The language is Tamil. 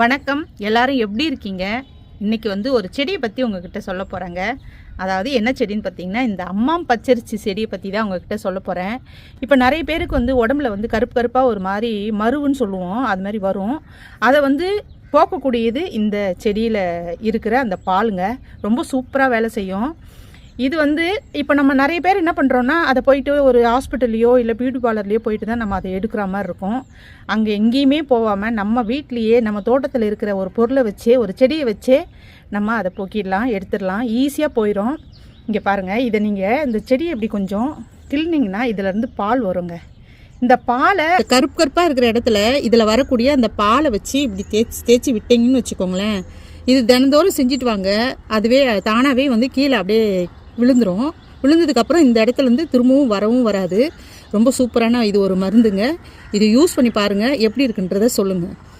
வணக்கம். எல்லாரும் எப்படி இருக்கீங்க? இன்னைக்கு வந்து ஒரு செடியை பற்றி உங்ககிட்ட சொல்ல போகிறேங்க அதாவது என்ன செடின்னு பார்த்தீங்கன்னா இந்த அம்மாம் பச்சரிசி செடியை பற்றி தான் உங்ககிட்ட சொல்ல போகிறேன் இப்போ நிறைய பேருக்கு வந்து உடம்புல வந்து கருப்பு கருப்பாக ஒரு மாதிரி மருவுன்னு சொல்லுவோம். அது மாதிரி வரும். அதை வந்து போக்கக்கூடியது இந்த செடியில் இருக்கிற அந்த பாலுங்க. ரொம்ப சூப்பராக வேலை செய்யும். இது வந்து இப்போ நம்ம நிறைய பேர் என்ன பண்ணுறோன்னா அதை போயிட்டு ஒரு ஹாஸ்பிட்டல்லையோ இல்லை பியூட்டி பார்லர்லையோ போயிட்டு தான் நம்ம அதை எடுக்கிற மாதிரி இருக்கும். அங்கே எங்கேயுமே போகாமல் நம்ம வீட்லேயே நம்ம தோட்டத்தில் இருக்கிற ஒரு பொருளை வச்சே ஒரு செடியை வச்சே நம்ம அதை போக்கிடலாம் எடுத்துடலாம். ஈஸியாக போயிடும் இங்கே பாருங்கள் இதை நீங்கள் இந்த செடியை இப்படி கொஞ்சம் தில்னிங்கன்னா இதிலேருந்து பால் வருங்க. இந்த பாலை கருப்பு கருப்பாக இருக்கிற இடத்துல இதில் வரக்கூடிய அந்த பாலை வச்சு இப்படி தேய்ச்சி தேய்ச்சி விட்டீங்கன்னு வச்சுக்கோங்களேன். இது தினந்தோறும் செஞ்சுட்டு வாங்க. அதுவே தானாகவே வந்து கீழே அப்படியே விழுந்துரும். விழுந்ததுக்கப்புறம் இந்த இடத்துல இருந்து திரும்பவும் வரவும் வராது. ரொம்ப சூப்பரான இது ஒரு மருந்துங்க. இது யூஸ் பண்ணி பாருங்கள் எப்படி இருக்குன்றதை சொல்லுங்கள்